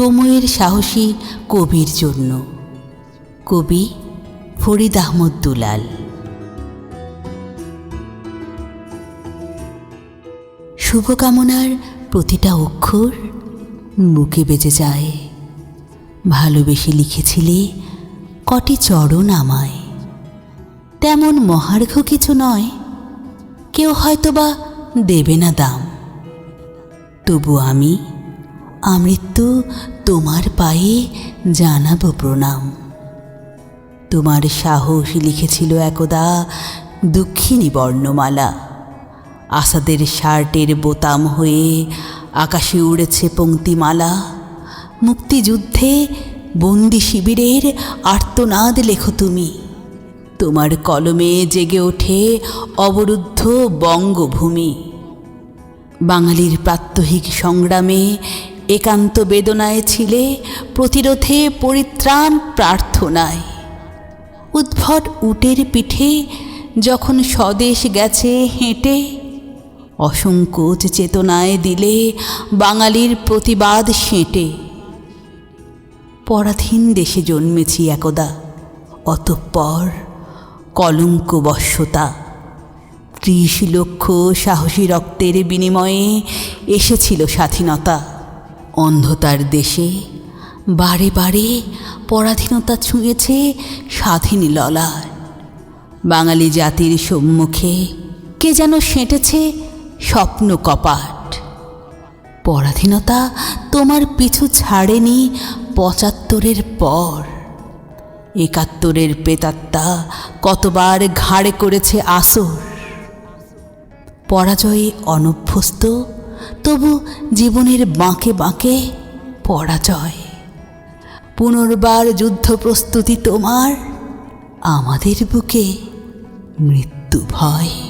সময়ের সাহসী কবির জন্য। কবি ফরিদ আহমদ দুলাল। শুভকামনার প্রতিটা অক্ষর বুকে বেজে যায়। ভালোবেসে লিখেছিলে কটি চরণ আমায়। তেমন মহার্ঘ কিছু নয়, কেউ হয়তোবা দেবে না দাম। তবু আমি আমৃত্যু তোমার পায়ে জানাব প্রণাম। তোমার সাহস লিখেছিল একদা দুঃখিনী বর্ণমালা। আসাদের শার্টের বোতাম হয়ে আকাশে উড়েছে পঙ্ক্তিমালা। মুক্তিযুদ্ধে বন্দি শিবিরের আর্তনাদ লেখো তুমি। তোমার কলমে জেগে ওঠে অবরুদ্ধ বঙ্গভূমি। বাঙালির প্রাত্যহিক সংগ্রামে একান্ত বেদনায় ছিলে প্রতিরোধে পরিত্রাণ প্রার্থনায়। উদ্ভট উটের পিঠে যখন স্বদেশ গেছে হেঁটে, অসংকোচ চেতনায় দিলে বাঙালির প্রতিবাদ সেঁটে। পরাধীন দেশে জন্মেছি একদা, অতঃপর কলঙ্ক বশ্যতা ত্রিশ লক্ষ সাহসী রক্তের বিনিময়ে এসেছিল স্বাধীনতা। অন্ধতার দেশে বারে বারে পরাধীনতা ছুঁয়েছে স্বাধীন ললার। বাঙালি জাতির সম্মুখে কে যেন সেঁটেছে স্বপ্ন কপাট। পরাধীনতা তোমার পিছু ছাড়েনি পঁচাত্তরের পর। একাত্তরের পেতাত্তা কতবার ঘাড়ে করেছে আসর। পরাজয়ে অনভ্যস্ত তবু জীবনের বাঁকে বাঁকে পরাজয়। পুনর্বার যুদ্ধ প্রস্তুতি তোমার আমাদের বুকে মৃত্যু ভয়।